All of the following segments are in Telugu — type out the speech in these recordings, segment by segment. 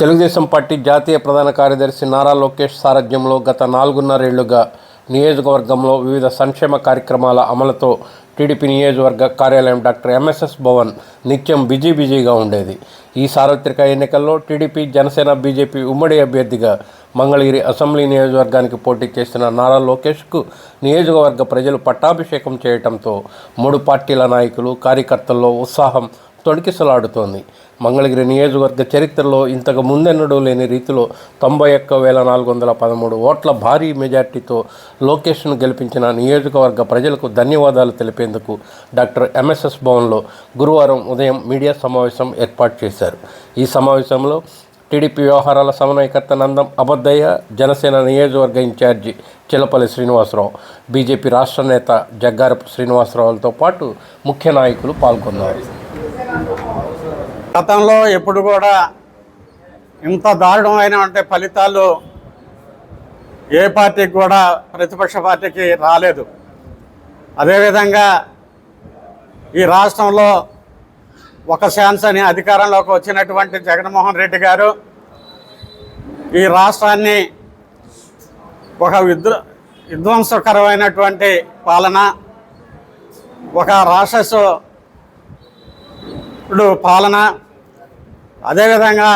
తెలుగుదేశం పార్టీ జాతీయ ప్రధాన కార్యదర్శి నారా లోకేష్ సారథ్యంలో గత నాలుగున్నరేళ్ళుగా నియోజకవర్గంలో వివిధ సంక్షేమ కార్యక్రమాల అమలుతో టీడీపీ నియోజకవర్గ కార్యాలయం డాక్టర్ ఎంఎస్ఎస్ భవన్ నిత్యం బిజీ బిజీగా ఉండేది. ఈ సార్వత్రిక ఎన్నికల్లో టీడీపీ జనసేన బీజేపీ ఉమ్మడి అభ్యర్థిగా మంగళగిరి అసెంబ్లీ నియోజకవర్గానికి పోటీ చేసిన నారా లోకేష్కు నియోజకవర్గ ప్రజలు పట్టాభిషేకం చేయడంతో మూడు పార్టీల నాయకులు కార్యకర్తల్లో ఉత్సాహం తొణికిసలాడుతోంది. మంగళగిరి నియోజకవర్గ చరిత్రలో ఇంతకు ముందెన్నడూ లేని రీతిలో తొంభై ఒక్క వేల నాలుగు వందల పదమూడు ఓట్ల భారీ మెజార్టీతో లోకేష్ను గెలిపించిన నియోజకవర్గ ప్రజలకు ధన్యవాదాలు తెలిపేందుకు డాక్టర్ ఎంఎస్ఎస్ భవన్లో గురువారం ఉదయం మీడియా సమావేశం ఏర్పాటు చేశారు. ఈ సమావేశంలో టీడీపీ వ్యవహారాల సమన్వయకర్త నందం అబద్దయ్య జనసేన నియోజకవర్గ ఇన్ఛార్జి చిలపల్లి శ్రీనివాసరావు బీజేపీ రాష్ట్ర నేత జగ్గారపు శ్రీనివాసరావులతో పాటు ముఖ్య నాయకులు పాల్గొన్నారు. గతంలో ఎప్పుడు కూడా ఇంత దారుణమైనటువంటి ఫలితాలు ఏ పార్టీకి కూడా ప్రతిపక్ష పార్టీకి రాలేదు. అదేవిధంగా ఈ రాష్ట్రంలో ఒక ఛాన్స్ అని అధికారంలోకి వచ్చినటువంటి జగన్మోహన్ రెడ్డి గారు ఈ రాష్ట్రాన్ని ఒక విద్వ విధ్వంసకరమైనటువంటి పాలన ఒక రాక్షసు పాలన అదేవిధంగా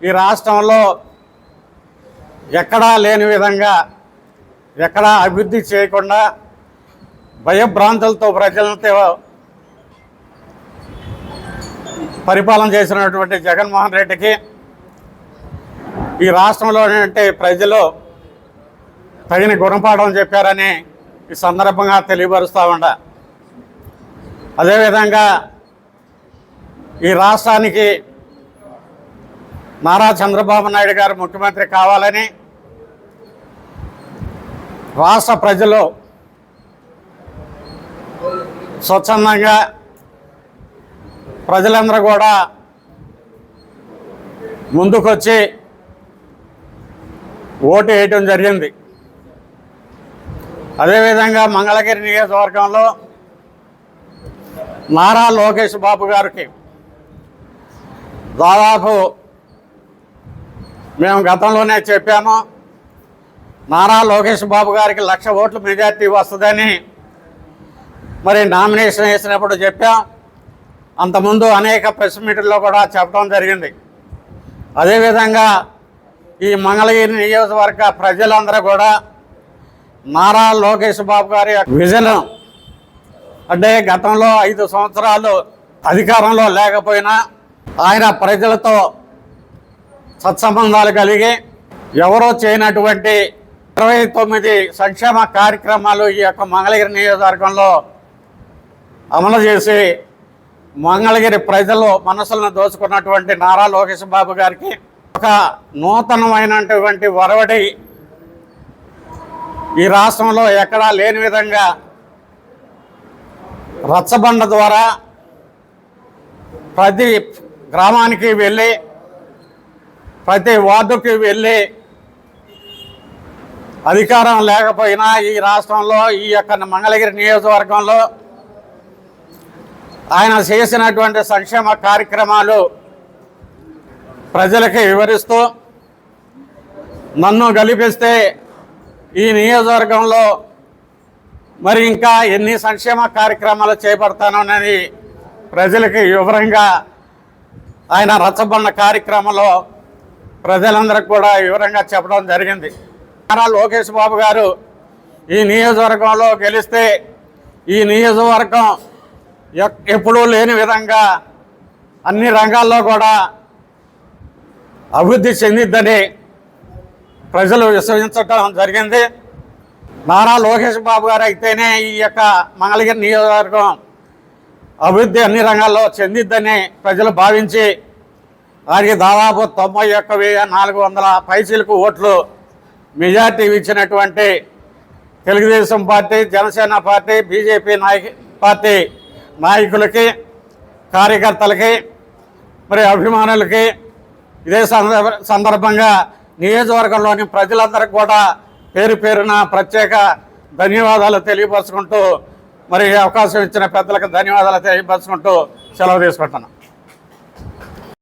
ఈ రాష్ట్రంలో ఎక్కడా లేని విధంగా ఎక్కడా అభివృద్ధి చేయకుండా భయభ్రాంతులతో ప్రజలతో పరిపాలన చేసినటువంటి జగన్మోహన్ రెడ్డికి ఈ రాష్ట్రంలో అంటే ప్రజలు తగిన గుణపాఠం చెప్పారని ఈ సందర్భంగా తెలియపరుస్తూ ఉండ అదేవిధంగా ఈ రాష్ట్రానికి నారా చంద్రబాబు నాయుడు గారు ముఖ్యమంత్రి కావాలని రాష్ట్ర ప్రజలు స్వచ్ఛందంగా ప్రజలందరూ కూడా ముందుకొచ్చి ఓటు వేయటం జరిగింది. అదేవిధంగా మంగళగిరి నియోజకవర్గంలో నారా లోకేష్ బాబు గారికి దాదాపు మేము గతంలోనే చెప్పాము నారా లోకేష్ బాబు గారికి లక్ష ఓట్ల మెజార్టీ వస్తుందని మరి నామినేషన్ వేసినప్పుడు చెప్పాం. అంతకుముందు అనేక ప్రెస్ మీటింగ్లో కూడా చెప్పడం జరిగింది. అదేవిధంగా ఈ మంగళగిరి నియోజకవర్గ ప్రజలందరూ కూడా నారా లోకేష్ బాబు గారి విజన్ అంటే గతంలో ఐదు సంవత్సరాలు అధికారంలో లేకపోయినా ఆయన ప్రజలతో సత్సంబంధాలు కలిగి ఎవరో చేయనటువంటి ఇరవై తొమ్మిది సంక్షేమ కార్యక్రమాలు ఈ యొక్క మంగళగిరి నియోజకవర్గంలో అమలు చేసి మంగళగిరి ప్రజలు మనసులను దోచుకున్నటువంటి నారా లోకేష్ బాబు గారికి ఒక నూతనమైనటువంటి వరవడి ఈ రాష్ట్రంలో ఎక్కడా లేని విధంగా రచ్చబండ ద్వారా ప్రతి గ్రామానికి వెళ్ళి ప్రతి వార్డుకి వెళ్ళి అధికారం లేకపోయినా ఈ రాష్ట్రంలో ఈ యొక్క మంగళగిరి నియోజకవర్గంలో ఆయన చేసినటువంటి సంక్షేమ కార్యక్రమాలు ప్రజలకి వివరిస్తూ నన్ను గెలిపిస్తే ఈ నియోజకవర్గంలో మరి ఇంకా ఎన్ని సంక్షేమ కార్యక్రమాలు చేపడతానోనని ప్రజలకి వివరంగా ఆయన రచ్చబండ కార్యక్రమంలో ప్రజలందరికీ కూడా వివరంగా చెప్పడం జరిగింది. నారా లోకేష్ బాబు గారు ఈ నియోజకవర్గంలో గెలిస్తే ఈ నియోజకవర్గం ఎప్పుడూ లేని విధంగా అన్ని రంగాల్లో కూడా అభివృద్ధి చెందిద్దని ప్రజలు విశ్వసించడం జరిగింది. నారా లోకేష్ బాబు గారు అయితేనే ఈ యొక్క మంగళగిరి నియోజకవర్గం అభివృద్ధి అన్ని రంగాల్లో చెందిద్దని ప్రజలు భావించి వారికి దాదాపు తొంభై ఒక్క వెయ్యి నాలుగు వందల పైసలకు ఓట్లు మెజార్టీ ఇచ్చినటువంటి Telugu Desam party Janasena party BJP నాయక పార్టీ నాయకులకి కార్యకర్తలకి మరి అభిమానులకి ఇదే సందర్భ సందర్భంగా నియోజకవర్గంలోని ప్రజలందరికీ కూడా పేరు పేరున ప్రత్యేక ధన్యవాదాలు తెలియపరుచుకుంటూ మరి అవకాశం ఇచ్చిన పెద్దలకు ధన్యవాదాలు తెలియపరుచుకుంటూ సెలవు తీసుకుంటున్నాను